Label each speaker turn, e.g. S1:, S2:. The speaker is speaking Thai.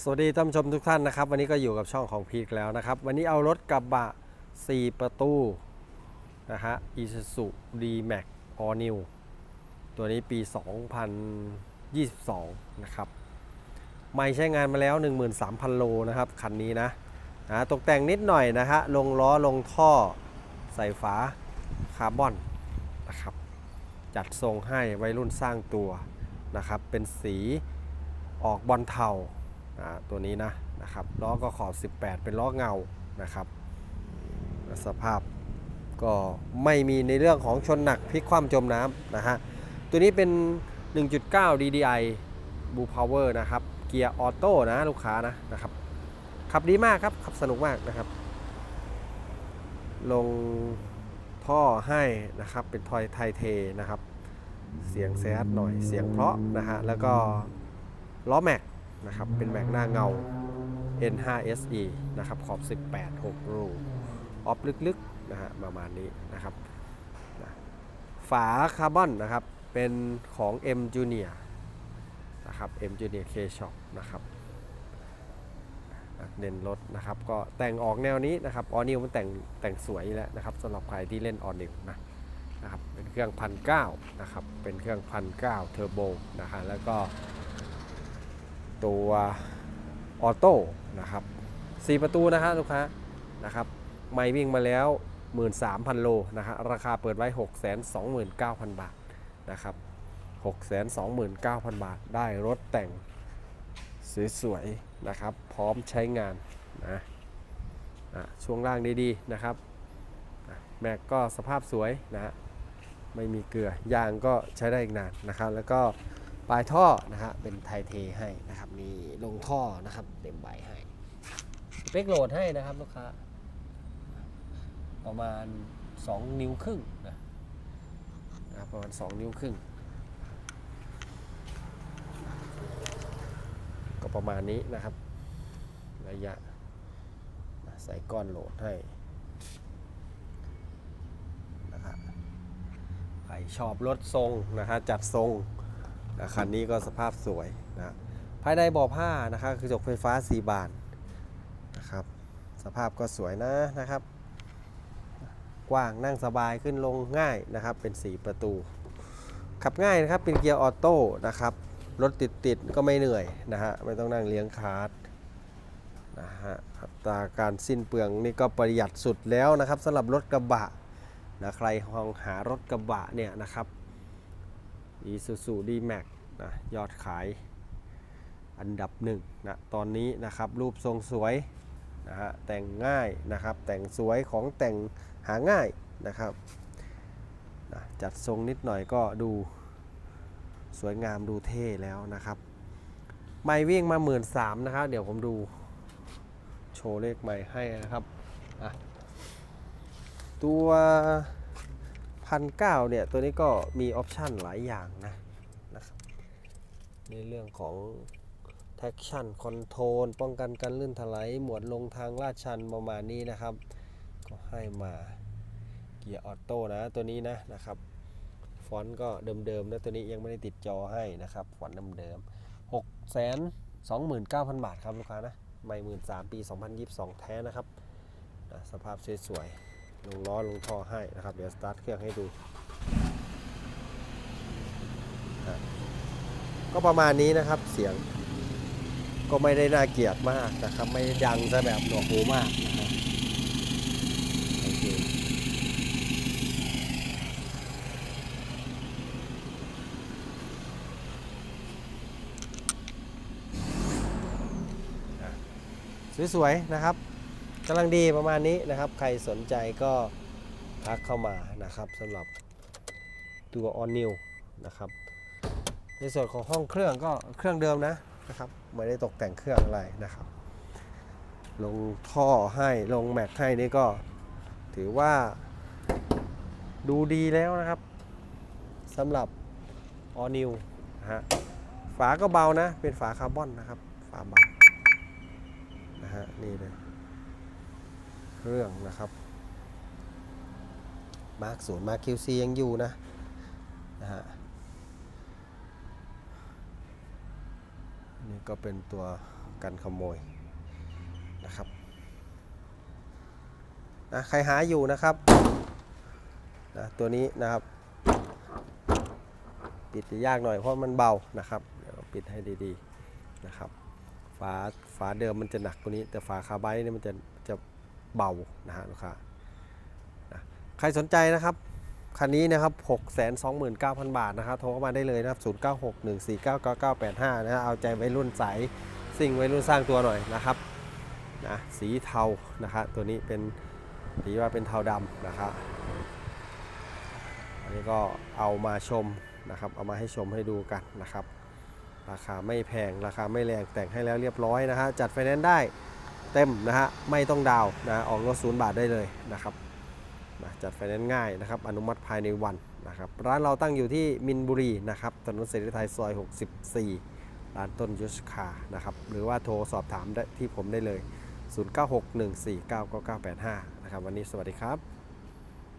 S1: สวัสดีท่านผู้ชมทุกท่านนะครับ วันนี้ก็อยู่กับช่องของพีคแล้วนะครับ วันนี้เอารถกระบะ 4 ประตูนะฮะ Isuzu D-Max All New ตัวนี้ปี 2022 นะครับ ไม่ใช้งานมาแล้ว 13,000 โลนะครับ คันนี้นะนะตกแต่งนิดหน่อยนะฮะ ลงล้อลงท่อใส่ฝาคาร์บอนนะครับ จัดทรงให้วัยรุ่นสร้างตัวนะครับ เป็นสีออกบอลเทา ตัวนี้นะนะครับล้อก็ขอบ 18 เป็นล้อเงานะครับสภาพก็ไม่มีในเรื่องของชนหนักพลิกคว่ำจมน้ำนะฮะตัวนี้เป็น 1.9 DDI Blue Power นะครับเกียร์ออโต้นะลูกค้านะนะครับขับดีมากครับขับสนุกมากนะครับ ลงท่อให้นะครับเป็นทอยไทเทนะครับ เสียงแซดหน่อยเสียงเพราะนะฮะแล้วก็ล้อแม็ก นะครับ เป็นแม็กหน้าเงา N5SE นะครับ ขอบ 18 6 รู ออฟลึกๆ นะฮะ ประมาณนี้นะครับนะฝาคาร์บอนนะครับ เป็นของ M Junior นะครับ M Junior K Shop นะครับเน้นรถนะครับ ก็แต่งออกแนวนี้นะครับ ออนิวมันแต่งแต่งสวยแล้วนะครับสำหรับใครที่เล่นออนิวนะนะครับ เป็นเครื่องพันเนะครับ เป็นเครื่องพันเเทอร์โบนะฮะแล้วก็ ตัวออโต้นะครับ4ประตูนะฮะลูกค้านะครับไม่วิ่งมาแล้ว 13,000 โลนะฮะราคาเปิดไว้ 629,000 บาทนะครับ629,000 บาทได้รถแต่งสวยๆนะครับ พร้อมใช้งานนะอะช่วงล่างดีๆนะครับอะแม็กก็สภาพสวยนะฮะไม่มีเกลือยางก็ใช้ได้อีกนานนะครับ แล้วก็ ปลายท่อนะฮะเป็นไทเทให้นะครับมีลงท่อนะครับเต็มใบให้สเปคโหลดให้นะครับลูกค้าประมาณ 2 นิ้วครึ่งนะนะครับประมาณ 2 นิ้วครึ่ง ก็ประมาณนี้นะครับ ระยะใส่ก้อนโหลดให้นะครับใครชอบรถทรงนะฮะจัดทรง คันนี้ก็สภาพสวยนะภายในบ่อผ้านะครับกระจกไฟฟ้า 4 บานนะครับสภาพก็สวยนะนะครับ กว้างนั่งสบายขึ้นลงง่ายนะครับ เป็น 4 ประตู ขับง่ายนะครับเป็นเกียร์ออโต้นะครับรถติดติดก็ไม่เหนื่อยนะฮะไม่ต้องนั่งเลี้ยงคาร์ดนะฮะอัตราการสิ้นเปลืองนี่ก็ประหยัดสุดแล้วนะครับสำหรับรถกระบะนะใครมองหารถกระบะเนี่ยนะครับ Isuzu D-Max นะยอดขายอันดับหนึ่งนะตอนนี้นะครับรูปทรงสวยนะฮะแต่งง่ายนะครับแต่งสวยของแต่งหาง่ายนะครับนะจัดทรงนิดหน่อยก็ดูสวยงามดูเท่แล้วนะครับ ไม่วิ่งมา1 3ื่นสามนะครับเดี๋ยวผมดูโชว์เลขใหม่ให้นะครับตัว พันเเนี่ย ตัวนี้ก็มีออปชันหลายอย่างนะนะครับในเรื่องของ traction control ป้องกันการลื่นถลายหมวดลงทางลาดชันประมาณนี้นะครับ ก็ให้มาเกียร์ออโต้นะตัวนี้นะนะครับ ฟอนต์ก็เดิมๆนะตัวนี้ยังไม่ได้ติดจอให้นะครับฟอนต์เดิมๆหกแสนสองหมื่นเก้าพันบาทครับลูกค้านะไม่หมื่นสามปี2022แท้นะครับนะสภาพสวยๆ ลงล้อลงท่อให้นะครับ เดี๋ยวสตาร์ทเครื่องให้ดู ก็ประมาณนี้นะครับเสียงก็ไม่ได้น่าเกลียดมากนะครับ ไม่ดังซะแบบหนวกหูมากนะครับโอเคสวยๆนะครับ กำลังดีประมาณนี้นะครับ ใครสนใจก็ทักเข้ามานะครับสำหรับตัว On New นะครับ ในส่วนของห้องเครื่องก็เครื่องเดิมนะนะครับไม่ได้ตกแต่งเครื่องอะไรนะครับ ลงท่อให้ลงแม็กให้นี่ก็ถือว่าดูดีแล้วนะครับสำหรับ All New นะฮะฝาก็เบานะ เป็นฝาคาร์บอนนะครับ ฝาเบา นะฮะนี่เลย เครื่องนะครับ มาร์คศูนย์มาร์คคิวซียังอยู่นะนะฮะนี่ก็เป็นตัวกันขโมยนะครับนะใครหาอยู่นะครับนะตัวนี้นะครับ ปิดจะยากหน่อยเพราะมันเบานะครับเดี๋ยวปิดให้ดีๆนะครับ ฝาฝาเดิมมันจะหนักกว่านี้ แต่ฝาคาร์ไบต์นี่มันจะ เบานะฮะลูกค้านะใครสนใจนะครับคันนี้นะครับ 629,000 บาทนะครับ โทรเข้ามาได้เลยนะครับ 0961499985 นะ เอาใจวัยรุ่นใสสิ่งวัยรุ่นสร้างตัวหน่อยนะครับ นะ สีเทา นะครับ ตัวนี้เป็นสีว่าเป็นเทาดำนะครับ อันนี้ก็เอามาชมนะครับ เอามาให้ชมให้ดูกันนะครับ ราคาไม่แพง ราคาไม่แรง แต่งให้แล้วเรียบร้อยนะฮะ จัดไฟแนนซ์ได้ เต็มนะฮะไม่ต้องดาวนะออกรถศูนย์บาทได้เลยนะครับนะจัดไฟแนนซ์ง่ายนะครับอนุมัติภายในวันนะครับร้านเราตั้งอยู่ที่มินบุรีนะครับถนนเสรีไทยซอย 64 ร้านต้นยุชคานะครับหรือว่าโทรสอบถามได้ที่ผมได้เลย 0961499985 นะครับวันนี้สวัสดีครับ